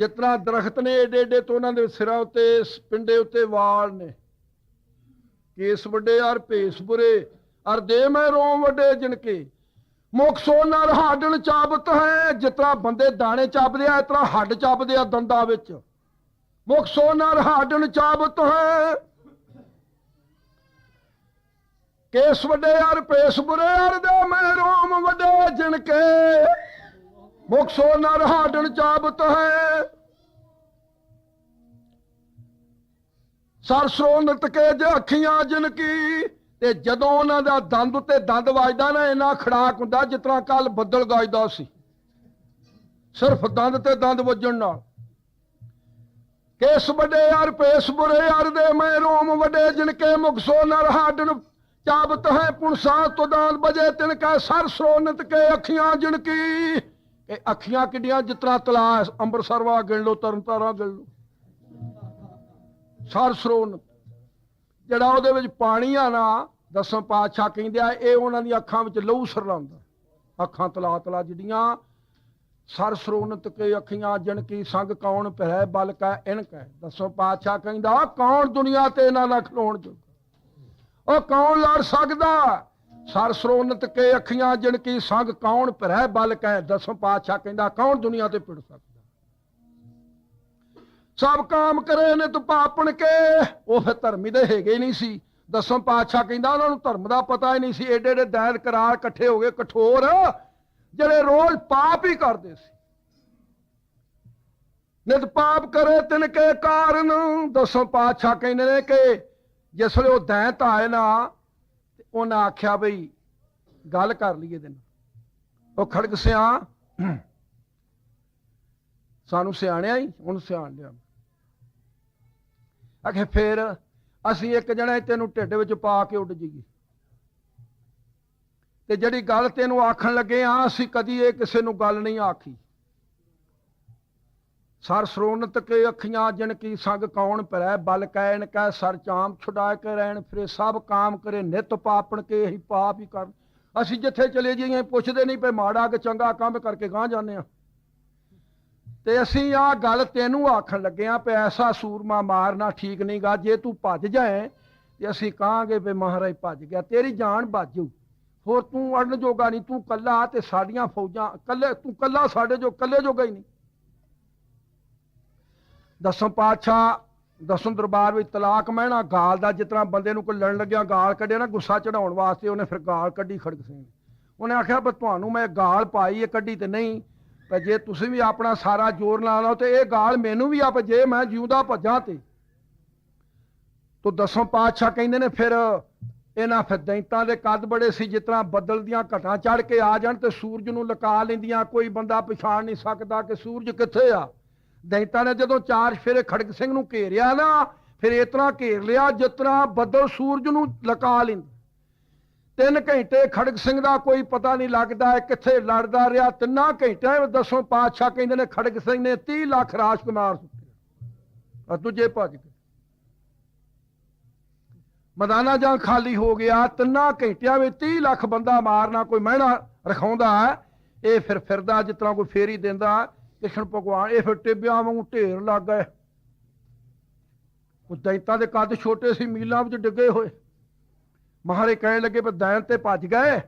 ਜਿਸ ਦਰਖਤ ਨੇ ਏਡੇ ਏਡੇ ਤੋਂ ਉਹਨਾਂ ਦੇ ਸਿਰਾਂ ਉੱਤੇ ਪਿੰਡੇ ਉੱਤੇ ਵਾਲ ਨੇ। ਕੇਸ ਵੱਡੇ ਅਰ ਭੇਸ ਬੁਰੇ, ਅਰ ਦੇ ਮੈਂ ਰੋਮ ਵੱਡੇ ਜਿਣਕੇ ਮੁਖ ਸੋ ਨਾਲ ਚਾਬਤ ਹੈ ਜਿਸ ਤਰ੍ਹਾਂ ਬੰਦੇ ਦਾਣੇ ਚਾਬਦੇ ਆ ਇਸ ਹੱਡ ਚਾਬਦੇ ਆ ਦੰਦਾਂ ਵਿੱਚ। ਮੁਖ ਸੋ ਨਾਲ ਹਾਡਣ ਚਾਬਤ ਹੈ। ਕੇਸ ਵੱਡੇ ਯਾਰ ਭੇਸ ਬੁਰੇ, ਅਰ ਦੇ ਮੈਂ ਰੋਮ ਵੱਡੇ ਜਿਨਕੇ। ਮੁਖ ਸੋ ਨਰ ਹਾਡਣ ਚਾਬਤ ਹੈ। ਸਰਸੋਂ ਨਟਕੇ ਜੇ ਅੱਖੀਆਂ ਜਿਨ ਕੀ, ਤੇ ਜਦੋਂ ਉਹਨਾਂ ਦਾ ਦੰਦ ਉੱਤੇ ਦੰਦ ਵੱਜਦਾ ਨਾ, ਇੰਨਾ ਖੜਾਕ ਹੁੰਦਾ ਜਿਸ ਤਰ੍ਹਾਂ ਕੱਲ ਬੱਦਲ ਗਾਜਦਾ ਸੀ। ਸਿਰਫ ਦੰਦ ਤੇ ਦੰਦ ਵੱਜਣ ਨਾਲ। ਕੇਸ ਵੱਡੇ ਯਾਰ ਪੇਸ ਬੁਰੇ ਯਾਰ ਦੇ ਮੈਂ ਰੋਮ ਵੱਡੇ ਜਿਨ ਕੇ ਮੁਕਸੋ ਨਰ ਹਾਡਣ ਚਾਬਤ ਹੈ। ਪੁਣਸਾ ਤੁਦਾਨ ਬਜੇ ਤਿਨ ਕੈ, ਸਰ ਸੋਨਤ ਕੇ ਅੱਖੀਆਂ ਜਿਨ ਕੀ ਇਹ ਅੱਖੀਆਂ ਕਿੱਡੀਆਂ, ਜਿਸ ਤਰ੍ਹਾਂ ਤਲਾ ਅੰਮ੍ਰਿਤਸਰ ਵਾ ਗਿਣ ਲਓ ਤਰਨਤਾਰਾ ਗਿਣ ਲਓ। ਸਰ ਜਿਹੜਾ ਉਹਦੇ ਵਿੱਚ ਪਾਣੀ ਆ ਨਾ, ਦਸਮ ਪਾਤਸ਼ਾਹ ਕਹਿੰਦੇ ਆ, ਇਹ ਉਹਨਾਂ ਦੀਆਂ ਅੱਖਾਂ ਵਿੱਚ ਲਹੂ ਸਰਲਾਉਂਦਾ ਅੱਖਾਂ ਤਲਾ ਤਲਾ ਜਿਹੜੀਆਂ, ਸਰ ਸਰੋਨਤ ਕੇ ਅੱਖੀਆਂ, ਜਨ ਕੀ ਸੰਗ ਕੌਣ ਪਹਿ ਬਲ ਕੈ ਇਨਕ ਹੈ ਦਸਮ ਪਾਤਸ਼ਾਹ ਕਹਿੰਦਾ, ਕੌਣ ਦੁਨੀਆ ਤੇ ਇਹਨਾਂ ਨਾਲ ਖਲੋਣ ਜੋਗਾ? ਉਹ ਕੌਣ ਲੜ ਸਕਦਾ? ਸਰਸਰੋਨਤ ਕੇ ਅੱਖੀਆਂ ਜਿਨ ਕੀ ਸੰਗ ਕੌਣ ਭਰੈ ਬਲ ਕੈ, ਦਸਮ ਪਾਤਸ਼ਾਹ ਕਹਿੰਦਾ, ਕੌਣ ਦੁਨੀਆ ਤੇ ਪਿੜ ਸਕਦਾ? ਸਭ ਕਾਮ ਕਰੇ ਨੇ ਤੂੰ ਪਾਪਣ ਕੇ, ਉਹ ਧਰਮੀ ਦੇ ਹੈਗੇ ਨਹੀਂ ਸੀ। ਦਸਮ ਪਾਤਸ਼ਾਹ ਕਹਿੰਦਾ, ਉਹਨਾਂ ਨੂੰ ਧਰਮ ਦਾ ਪਤਾ ਹੀ ਨਹੀਂ ਸੀ ਏਡੇ ਏਡੇ ਦੈਨ ਕਰਾਰ ਇਕੱਠੇ ਹੋ ਗਏ, ਕਠੋਰ, ਜਿਹੜੇ ਰੋਜ਼ ਪਾਪ ਹੀ ਕਰਦੇ ਸੀ। ਨਿਤ ਪਾਪ ਕਰੇ ਤਿਨ ਕੇ ਕਾਰਨ, ਦਸਮ ਪਾਤਸ਼ਾਹ ਕਹਿੰਦੇ ਨੇ ਕਿ, ਜਿਸ ਵੇਲੇ ਉਹ ਦੈਂਤ ਆਏ ਨਾ ਉਹਨਾਂ ਆਖਿਆ ਬਈ, ਗੱਲ ਕਰ ਲਈਏ ਦਿਨ ਉਹ ਖੜਕ ਸਿਆ। ਸਾਨੂੰ ਸਿਆਣਿਆ ਹੀ, ਉਹਨੂੰ ਸਿਆਣ ਲਿਆ। ਆਖੇ ਫੇਰ ਅਸੀਂ ਇੱਕ ਜਣਾ ਤੈਨੂੰ ਢਿੱਡ ਵਿੱਚ ਪਾ ਕੇ ਉੱਡ ਜਾਈਏ। ਤੇ ਜਿਹੜੀ ਗੱਲ ਤੈਨੂੰ ਆਖਣ ਲੱਗੇ ਆ, ਅਸੀਂ ਕਦੀ ਇਹ ਕਿਸੇ ਨੂੰ ਗੱਲ ਨਹੀਂ ਆਖੀ। ਸਰ ਸਰੋਨਤ ਕੇ ਅੱਖੀਆਂ ਜਨ ਕੀ ਸੰਗ ਕੌਣ ਪਰੈ ਬਲ ਕੈਨ ਕੈ ਸਰ ਚਾਮ ਛੁਡਾ ਕੇ ਰਹਿਣ ਫਿਰੇ ਸਭ ਕਾਮ ਕਰੇ ਨਿਤ ਪਾਪਣ ਕੇ ਹੀ ਪਾਪ ਹੀ ਕਰ ਅਸੀਂ ਜਿੱਥੇ ਚਲੇ ਜਾਈਏ, ਪੁੱਛਦੇ ਨਹੀਂ ਪਏ, ਮਾੜਾ ਕਿ ਚੰਗਾ ਕੰਮ ਕਰਕੇ ਗਾਂ ਜਾਂਦੇ ਆ ਤੇ ਅਸੀਂ ਆ ਗੱਲ ਤੈਨੂੰ ਆਖਣ ਲੱਗੇ ਆ ਪਏ, ਐਸਾ ਸੂਰਮਾ ਮਾਰਨਾ ਠੀਕ ਨਹੀਂਗਾ ਜੇ ਤੂੰ ਭੱਜ ਜਾਏ, ਤੇ ਅਸੀਂ ਕਹਾਂਗੇ ਵੀ ਮਹਾਰਾਜ ਭੱਜ ਗਿਆ, ਤੇਰੀ ਜਾਨ ਬਾਜੂ। ਹੋਰ ਤੂੰ ਅੜਨ ਜੋਗਾ ਨਹੀਂ, ਤੂੰ ਕੱਲਾ ਤੇ ਸਾਡੀਆਂ ਫੌਜਾਂ, ਕੱਲੇ, ਤੂੰ ਕੱਲਾ ਸਾਡੇ ਜੋ, ਕੱਲੇ ਜੋਗਾ ਹੀ ਨਹੀਂ। ਦਸਮ ਪਾਤਸ਼ਾਹ ਦਸੋਂ ਦਰਬਾਰ ਵਿੱਚ ਤਲਾਕ ਮਹਿਣਾ, ਗਾਲ ਦਾ ਜਿਸ ਤਰ੍ਹਾਂ ਬੰਦੇ ਨੂੰ ਕੋਈ ਲੜਨ ਲੱਗਿਆ ਗਾਲ ਕੱਢਿਆ ਨਾ, ਗੁੱਸਾ ਚੜਾਉਣ ਵਾਸਤੇ ਉਹਨੇ ਫਿਰ ਗਾਲ ਕੱਢੀ ਖੜਕ ਸਿੰਘ ਉਹਨੇ ਆਖਿਆ ਪਰ ਤੁਹਾਨੂੰ ਮੈਂ ਗਾਲ ਪਾਈ ਹੈ ਕੱਢੀ ਤੇ ਨਹੀਂ। ਪਰ ਜੇ ਤੁਸੀਂ ਵੀ ਆਪਣਾ ਸਾਰਾ ਜ਼ੋਰ ਲਾ ਲਓ ਤੇ ਇਹ ਗਾਲ ਮੈਨੂੰ ਵੀ ਆਪ, ਜੇ ਮੈਂ ਜਿਉਂਦਾ ਭੱਜਾਂ ਤੇ। ਤੋ ਦਸਮ ਪਾਤਸ਼ਾਹ ਕਹਿੰਦੇ ਨੇ ਫਿਰ ਇਹਨਾਂ ਫਿਰ ਦੈਂਤਾਂ ਦੇ ਕੱਦ ਬੜੇ ਸੀ, ਜਿਸ ਤਰ੍ਹਾਂ ਬੱਦਲ ਦੀਆਂ ਘਟਾਂ ਚੜ ਕੇ ਆ ਜਾਣ ਤੇ ਸੂਰਜ ਨੂੰ ਲਕਾ ਲੈਂਦੀਆਂ, ਕੋਈ ਬੰਦਾ ਪਛਾਣ ਨਹੀਂ ਸਕਦਾ ਕਿ ਸੂਰਜ ਕਿੱਥੇ ਆ। ਦੈਂਤਾਂ ਨੇ ਜਦੋਂ ਚਾਰ ਫੇਰੇ ਖੜਕ ਸਿੰਘ ਨੂੰ ਘੇਰਿਆ ਨਾ, ਫਿਰ ਇਸ ਤਰ੍ਹਾਂ ਘੇਰ ਲਿਆ ਜਿਸ ਤਰ੍ਹਾਂ ਬੱਦਲ ਸੂਰਜ ਨੂੰ ਲੁਕਾ ਲੈਂਦਾ। ਤਿੰਨ ਘੰਟੇ ਖੜਕ ਸਿੰਘ ਦਾ ਕੋਈ ਪਤਾ ਨਹੀਂ ਲੱਗਦਾ ਕਿੱਥੇ ਲੜਦਾ ਰਿਹਾ। ਤਿੰਨਾਂ ਘੰਟਿਆਂ ਵਿੱਚ ਦਸੋਂ ਪਾਤਸ਼ਾਹ ਕਹਿੰਦੇ ਨੇ ਖੜਕ ਸਿੰਘ ਨੇ 30 ਲੱਖ ਰਾਜਕੁਮਾਰ ਸੁੱਟੇ। ਆ ਦੂਜੇ ਭੱਜ ਗਏ। ਮੈਦਾਨਾ ਜਾਂ ਖਾਲੀ ਹੋ ਗਿਆ। ਤਿੰਨਾਂ ਘੰਟਿਆਂ ਵਿੱਚ 30 ਲੱਖ ਬੰਦਾ ਮਾਰਨਾ ਕੋਈ ਮਹਿਣਾ ਰਖਾਉਂਦਾ ਹੈ। ਇਹ ਫਿਰ ਫਿਰਦਾ ਜਿਸ ਤਰ੍ਹਾਂ ਕੋਈ ਫੇਰੀ ਦਿੰਦਾ। ਕ੍ਰਿਸ਼ਨ ਭਗਵਾਨ, ਇਹ ਫਿਰ ਟਿੱਬਿਆਂ ਵਾਂਗੂ ਢੇਰ ਲੱਗ ਗਏ। ਉਹ ਦੈਂਤਾਂ ਦੇ ਕੱਦ ਛੋਟੇ ਸੀ, ਮੀਲਾਂ ਵਿੱਚ ਡਿੱਗੇ ਹੋਏ। ਮਹਾਰਾਜ ਕਹਿਣ ਲੱਗੇ ਵੀ ਦੈਨ ਤੇ ਭੱਜ ਗਏ,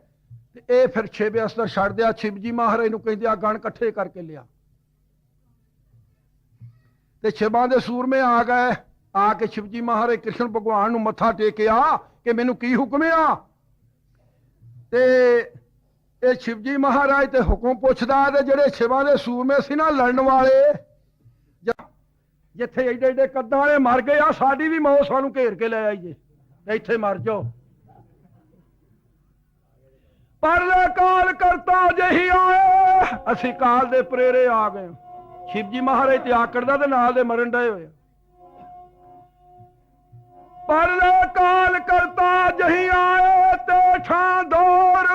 ਤੇ ਇਹ ਫਿਰ ਛੇਵੇ ਅਸਤਰ ਛੱਡ ਦਿਆ। ਸ਼ਿਵਜੀ ਮਹਾਰਾਜ ਨੂੰ ਕਹਿੰਦੇ ਆ, ਗਣ ਇਕੱਠੇ ਕਰਕੇ ਲਿਆ। ਤੇ ਛਿਬਾਂ ਦੇ ਸੂਰਮੇ ਆ ਗਏ, ਆ ਕੇ ਸ਼ਿਵਜੀ ਮਹਾਰਾਜ ਕ੍ਰਿਸ਼ਨ ਭਗਵਾਨ ਨੂੰ ਮੱਥਾ ਟੇਕਿਆ ਕਿ ਮੈਨੂੰ ਕੀ ਹੁਕਮ ਆ? ਤੇ ਇਹ ਸ਼ਿਵਜੀ ਮਹਾਰਾਜ ਤੇ ਹੁਕਮ ਪੁੱਛਦਾ ਤੇ ਜਿਹੜੇ ਸ਼ਿਵਾਂ ਦੇ ਸੂਰਮੇ ਸੀ ਨਾ ਲੜਨ ਵਾਲੇ ਜਿੱਥੇ ਏਡੇ ਏਡੇ ਕੱਦਾਂ ਵਾਲੇ ਮਰ ਗਏ ਆ ਸਾਡੀ ਵੀ ਮੌਤ ਸਾਨੂੰ ਘੇਰ ਕੇ ਲੈ ਆਈਏ ਤੇ ਇੱਥੇ ਮਰ ਜਾਓ ਪਰ ਕਾਲ ਕਰਤਾ ਜਹੀ ਆਏ, ਅਸੀਂ ਕਾਲ ਦੇ ਪ੍ਰੇਰੇ ਆ ਗਏ ਸ਼ਿਵਜੀ ਮਹਾਰਾਜ ਤੇ ਆਕੜਦਾ ਤੇ ਨਾਲ ਦੇ ਮਰਨ ਡਏ ਹੋਏ ਆ। ਪਰ ਕਾਲ ਕਰਤਾ ਜਹੀ ਆਏ ਤੇ ਠਾਂ ਦੌਰ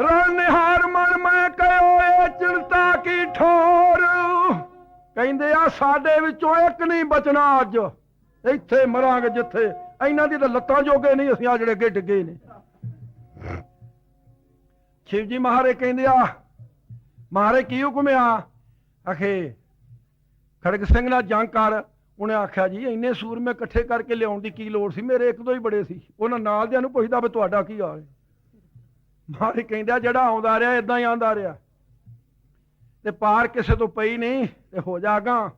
ਰਣ ਮਨ ਮੈਂ ਕਹਿਓ ਇਹ ਚਿੰਤਾ ਕੀ ਠੋਰ। ਕਹਿੰਦੇ ਆ, ਸਾਡੇ ਵਿੱਚੋਂ ਇੱਕ ਨਹੀਂ ਬਚਣਾ ਅੱਜ। ਇੱਥੇ ਮਰਾਂਗੇ ਜਿੱਥੇ। ਇਹਨਾਂ ਦੀ ਤਾਂ ਲੱਤਾਂ ਜੋਗੇ ਨਹੀਂ, ਅਸੀਂ ਆ ਜਿਹੜੇ ਅੱਗੇ ਡਿੱਗੇ ਨੇ। ਸ਼ਿਵ ਜੀ ਮਹਾਰਾਜ ਕਹਿੰਦੇ ਆ, ਮਹਾਰਾਜ ਕੀ ਹੁਕਮ ਆ? ਆਖੇ, ਖੜਗ ਸਿੰਘ ਨਾਲ ਜੰਗ ਕਰ। ਉਹਨੇ ਆਖਿਆ, ਜੀ, ਇੰਨੇ ਸੂਰਮੇ ਇਕੱਠੇ ਕਰਕੇ ਲਿਆਉਣ ਦੀ ਕੀ ਲੋੜ ਸੀ? ਮੇਰੇ ਇੱਕ ਦੋ ਹੀ ਬੜੇ ਸੀ। ਉਹਨਾਂ ਨਾਲ ਦਿਆਂ ਨੂੰ ਪੁੱਛਦਾ ਵੀ ਤੁਹਾਡਾ ਕੀ ਹਾਲ ਹੈ? ਮਾਰੇ ਕਹਿੰਦਾ ਜਿਹੜਾ ਆਉਂਦਾ ਰਿਹਾ ਇਦਾਂ ਹੀ ਆਉਂਦਾ ਰਿਹਾ। ਤੇ ਪਾਰ ਕਿਸੇ ਤੋਂ ਪਈ ਨਹੀਂ, ਤੇ ਹੋ ਜਾਗਾ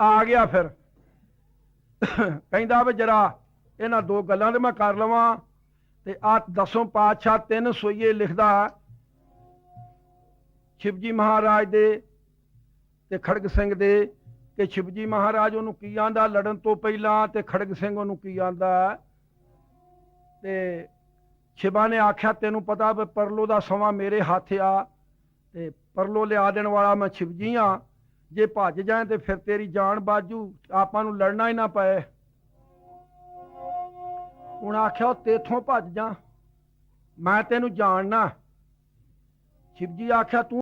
ਆ ਗਿਆ ਫਿਰ। ਕਹਿੰਦਾ ਵੀ ਜਰਾ, ਇਹਨਾਂ ਦੋ ਗੱਲਾਂ ਤੇ ਮੈਂ ਕਰ ਲਵਾਂ। ਤੇ ਆ ਦਸੋਂ ਪਾਤਸ਼ਾਹ ਤਿੰਨ ਸੋਈਏ ਲਿਖਦਾ, ਸ਼ਿਵਜੀ ਮਹਾਰਾਜ ਦੇ ਤੇ ਖੜਗ ਸਿੰਘ ਦੇ, ਕਿ ਸ਼ਿਵਜੀ ਮਹਾਰਾਜ ਉਹਨੂੰ ਕੀ ਆਂਦਾ, ਲੜਨ ਤੋਂ ਪਹਿਲਾਂ ਤੇ ਖੜਗ ਸਿੰਘ ਉਹਨੂੰ ਕੀ ਆਂਦਾ? ਤੇ ਸ਼ਿਵਾ ਨੇ ਆਖਿਆ, ਤੈਨੂੰ ਪਤਾ ਵੀ ਪਰਲੋ ਦਾ ਸਮਾਂ ਮੇਰੇ ਹੱਥ ਆ ਤੇ ਪਰਲੋ ਲਿਆ ਦੇਣ ਵਾਲਾ ਮੈਂ ਸ਼ਿਵਜੀ ਆ। ਜੇ ਭੱਜ ਜਾਏ ਤੇ ਫਿਰ ਤੇਰੀ ਜਾਨ ਬਾਜੂ। ਆਪਾਂ ਨੂੰ ਲੜਨਾ ਹੀ ਨਾ ਪਏ। ਹੁਣ ਆਖਿਆ, ਉਹ ਤੇਥੋਂ ਭੱਜ ਜਾ। ਮੈਂ ਤੈਨੂੰ ਜਾਣਨਾ। ਸ਼ਿਵਜੀ ਆਖਿਆ, ਤੂੰ